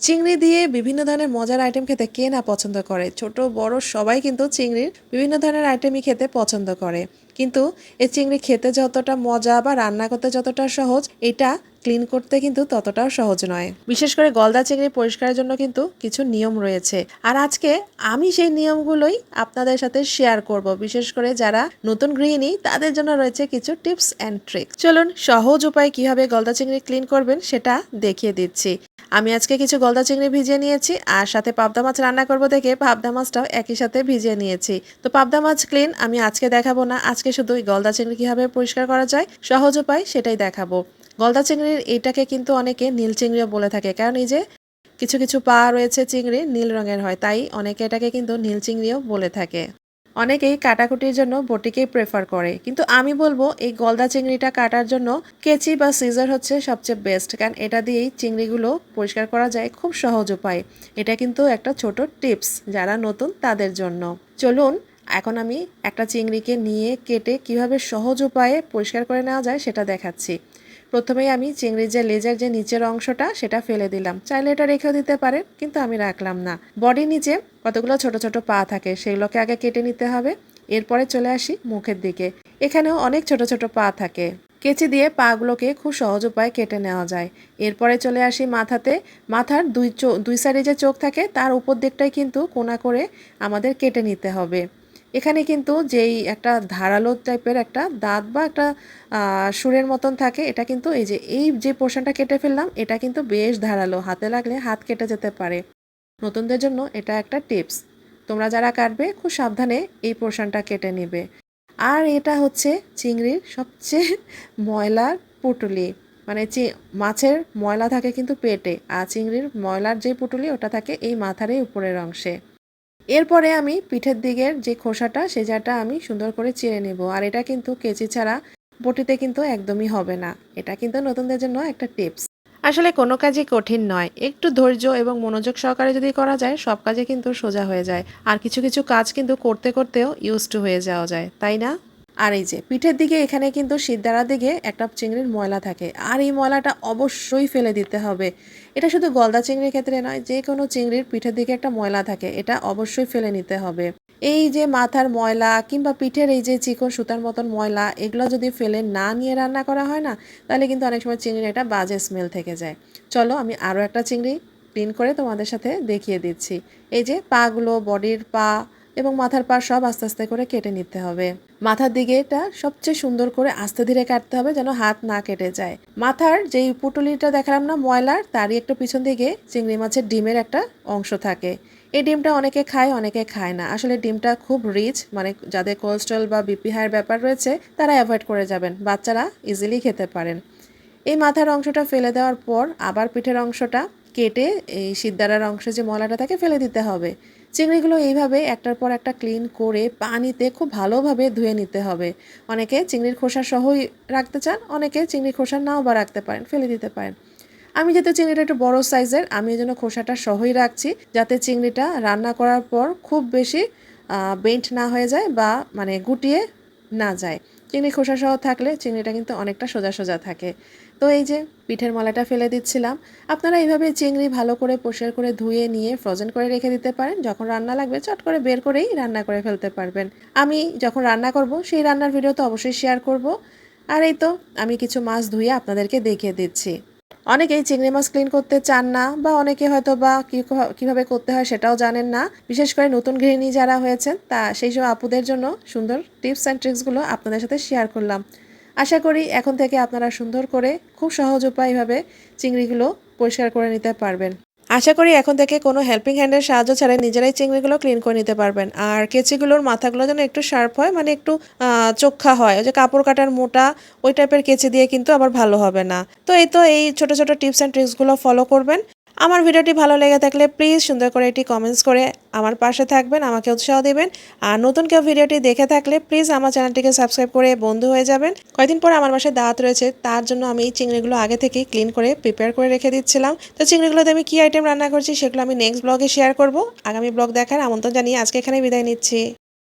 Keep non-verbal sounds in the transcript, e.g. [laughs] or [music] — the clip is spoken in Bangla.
চিংড়ি দিয়ে বিভিন্ন ধরনের মজার আইটেম খেতে কে না পছন্দ করে? ছোট, বড় সবাই কিন্তু চিংড়ির বিভিন্ন ধরনের আইটেমই খেতে পছন্দ করে। কিন্তু এই চিংড়ি খেতে যতটা মজা বা রান্না করতে যতটা সহজ, এটা ক্লিন করতে কিন্তু ততটাও সহজ নয়। বিশেষ করে গলদা চিংড়ি পরিষ্কারের জন্য কিন্তু কিছু নিয়ম রয়েছে। আর আজকে আমি সেই নিয়মগুলোই আপনাদের সাথে শেয়ার করব। বিশেষ করে যারা নতুন গৃহিণী, তাদের জন্য রয়েছে কিছু টিপস অ্যান্ড ট্রিক চলুন সহজ উপায়ে কীভাবে গলদা চিংড়ি ক্লিন করবেন সেটা দেখিয়ে দিচ্ছি। আমি আজকে কিছু গলদা চিংড়ি ভিজিয়ে নিয়েছি আর সাথে পাবদা মাছ রান্না করব দেখে পাবদা মাছটাও একই সাথে ভিজিয়ে নিয়েছি। তো পাবদা মাছ ক্লিন আমি আজকে দেখাবো না। আজকে শুধু গলদা চিংড়ি কীভাবে পরিষ্কার করা যায়, সহজ উপায় সেটাই দেখাবো। গলদা চিংড়ির এটাকে কিন্তু অনেকে নীল চিংড়িও বলে থাকে। কারণ এই যে কিছু কিছু পা রয়েছে চিংড়ি, নীল রঙের হয়, তাই অনেকে এটাকে কিন্তু নীল চিংড়িও বলে থাকে। অনেকেই কাটাকুটির জন্য বটিকেই প্রেফার করে। কিন্তু আমি বলব, এই গলদা চিংড়িটা কাটার জন্য কেচি বা সিজার হচ্ছে সবচেয়ে বেস্ট কারণ এটা দিয়েই চিংড়িগুলো পরিষ্কার করা যায় খুব সহজ উপায়। এটা কিন্তু একটা ছোট টিপস যারা নতুন তাদের জন্য। চলুন, এখন আমি একটা চিংড়িকে নিয়ে কেটে কীভাবে সহজ উপায়ে পরিষ্কার করে নেওয়া যায় সেটা দেখাচ্ছি। প্রথমেই আমি চিংড়ির যে লেজের যে নিচের অংশটা, সেটা ফেলে দিলাম। চাইলে এটা রেখেও দিতে পারেন, কিন্তু আমি রাখলাম না। বডি নিচে কতগুলো ছোট ছোট পা থাকে, সেগুলোকে আগে কেটে নিতে হবে। এরপরে চলে আসি মুখের দিকে। এখানেও অনেক ছোট ছোট পা থাকে। কেচি দিয়ে পাগুলোকে খুব সহজ উপায়ে কেটে নেওয়া যায়। এরপরে চলে আসি মাথাতে। মাথার দুই চো, দুই সাইডে যে চোখ থাকে, তার উপর দিকটাই কিন্তু কোনা করে আমাদের কেটে নিতে হবে। এখানে কিন্তু যেই একটা ধারালো টাইপের একটা দাঁত বা একটা সুরের মতন থাকে, এটা কিন্তু এই যে এই যে পোর্শনটা কেটে ফেললাম, এটা কিন্তু বেশ ধারালো, হাতে লাগলে হাত কেটে যেতে পারে। নতুনদের জন্য এটা একটা টিপস। তোমরা যারা কাটবে, খুব সাবধানে এই পোর্শনটা কেটে নেবে। আর এটা হচ্ছে চিংড়ির সবচেয়ে [laughs] ময়লার পুটুলি। মানে চি, মাছের ময়লা থাকে কিন্তু পেটে, আর চিংড়ির ময়লার যে পুটুলি, ওটা থাকে এই মাথারই উপরের অংশে। এরপরে আমি পিঠের দিকের যে খোসাটা সেজাটা আমি সুন্দর করে চিড়ে নেব। আর এটা কিন্তু কেচি ছাড়া বটিতে কিন্তু একদমই হবে না। এটা কিন্তু নতুনদের জন্য একটা টিপস। আসলে কোনো কাজই কঠিন নয়। একটু ধৈর্য এবং মনোযোগ সহকারে যদি করা যায়, সব কাজে কিন্তু সোজা হয়ে যায়। আর কিছু কিছু কাজ কিন্তু করতে করতেও ইউজ টু হয়ে যাওয়া যায়। তাই না? আর এই যে, পিঠের দিকে এখানে কিন্তু সিদ্ধারার দিকে একটা চিংড়ির ময়লা থাকে। আর এই ময়লাটা অবশ্যই ফেলে দিতে হবে। এটা শুধু গলদা চিংড়ির ক্ষেত্রে নয়, যে কোনো চিংড়ির পিঠের দিকে একটা ময়লা থাকে, এটা অবশ্যই ফেলে নিতে হবে। এই যে মাথার ময়লা কিংবা পিঠের এই যে চিকন সুতার মতন ময়লা, এগুলো যদি ফেলে না নিয়ে রান্না করা হয় না, তাহলে কিন্তু অনেক সময় চিংড়ির একটা বাজে স্মেল থেকে যায়। চলো, আমি আরও একটা চিংড়ি ক্লিন করে তোমাদের সাথে দেখিয়ে দিচ্ছি। এই যে পাগুলো বডির পা এবং মাথার পা সব আস্তে আস্তে করে কেটে নিতে হবে। মাথার দিকে এটা সবচেয়ে সুন্দর করে আস্তে ধীরে কাটতে হবে যেন হাত না কেটে যায়। মাথার যেই পুটুলিটা দেখালাম না, ময়লার, তারই একটু পিছন দিকে চিংড়ি মাছের ডিমের একটা অংশ থাকে। এই ডিমটা অনেকে খায় অনেকে খায় না। আসলে ডিমটা খুব রিচ মানে যাদের কোলেস্ট্রল বা বিপি হাইয়ের ব্যাপার রয়েছে, তারা অ্যাভয়েড করে যাবেন। বাচ্চারা ইজিলি খেতে পারেন। এই মাথার অংশটা ফেলে দেওয়ার পর আবার পিঠের অংশটা কেটে এই সিদ্ধারার অংশে যে ময়লাটা থাকে, ফেলে দিতে হবে। চিংড়িগুলো এইভাবে একটার পর একটা ক্লিন করে পানিতে খুব ভালোভাবে ধুয়ে নিতে হবে। অনেকে চিংড়ির খোসা সহই রাখতে চান, অনেকে চিংড়ির খোসা নাও বা রাখতে পারেন, ফেলে দিতে পারেন। আমি যেহেতু চিংড়িটা একটু বড় সাইজের আমি এই জন্য খোসাটা সহই রাখছি যাতে চিংড়িটা রান্না করার পর খুব বেশি বেন্ট না হয়ে যায় বা মানে গুটিয়ে না যায়। চিংড়ি খোসা সহ থাকলে চিংড়িটা কিন্তু অনেকটা সোজা সোজা থাকে। তো এই যে পিঠের মলাটা ফেলে দিচ্ছিলাম। আপনারা এইভাবে চিংড়ি ভালো করে পরিষ্কার করে ধুয়ে নিয়ে ফ্রোজেন করে রেখে দিতে পারেন। যখন রান্না লাগবে চট করে বের করেই রান্না করে ফেলতে পারবেন। আমি যখন রান্না করব সেই রান্নার ভিডিও তো অবশ্যই শেয়ার করব। আর এই তো আমি কিছু মাছ ধুয়ে আপনাদেরকে দেখিয়ে দিচ্ছি। অনেকেই চিংড়ি মাছ ক্লিন করতে চান না বা অনেকে হয়তো বা কীভাবে করতে হয় সেটাও জানেন না। বিশেষ করে নতুন গৃহিণী যারা হয়েছেন, তা সেই সব আপুদের জন্য সুন্দর টিপস অ্যান্ড ট্রিক্সগুলো আপনাদের সাথে শেয়ার করলাম। আশা করি এখন থেকে আপনারা সুন্দর করে, খুব সহজ উপায়ভাবে চিংড়িগুলো পরিষ্কার করে নিতে পারবেন। আশা করি এখন থেকে কোনো হেল্পিং হ্যান্ডের সাহায্য ছাড়াই নিজেরাই চিংড়িগুলো ক্লিন করে নিতে পারবেন। আর কেচিগুলোর মাথাগুলো যেন একটু শার্প হয় মানে একটু চোখা হয়। ওই যে কাপড় কাটার মোটা, ওই টাইপের কেচি দিয়ে কিন্তু আবার ভালো হবে না। তো এই তো এই ছোট ছোট টিপস অ্যান্ড ট্রিক্সগুলো ফলো করবেন। আমার ভিডিওটি ভালো লেগে থাকলে প্লিজ সুন্দর করে এটি কমেন্টস করে আমার পাশে থাকবেন, আমাকে উৎসাহ দেবেন। আর নতুন কেউ ভিডিওটি দেখে থাকলে প্লিজ আমার চ্যানেলটিকে সাবস্ক্রাইব করে বন্ধু হয়ে যাবেন। কয়েকদিন পর আমার বাসায় দাঁত রয়েছে, তার জন্য আমি এই চিংড়িগুলো আগে থেকেই ক্লিন করে প্রিপেয়ার করে রেখে দিচ্ছিলাম। তো চিংড়িগুলোতে আমি কী আইটেম রান্না করছি সেগুলো আমি নেক্সট ব্লগে শেয়ার করব। আগামী ব্লগ দেখার আমন্ত্রণ জানিয়ে আজকে এখানে বিদায় নিচ্ছি।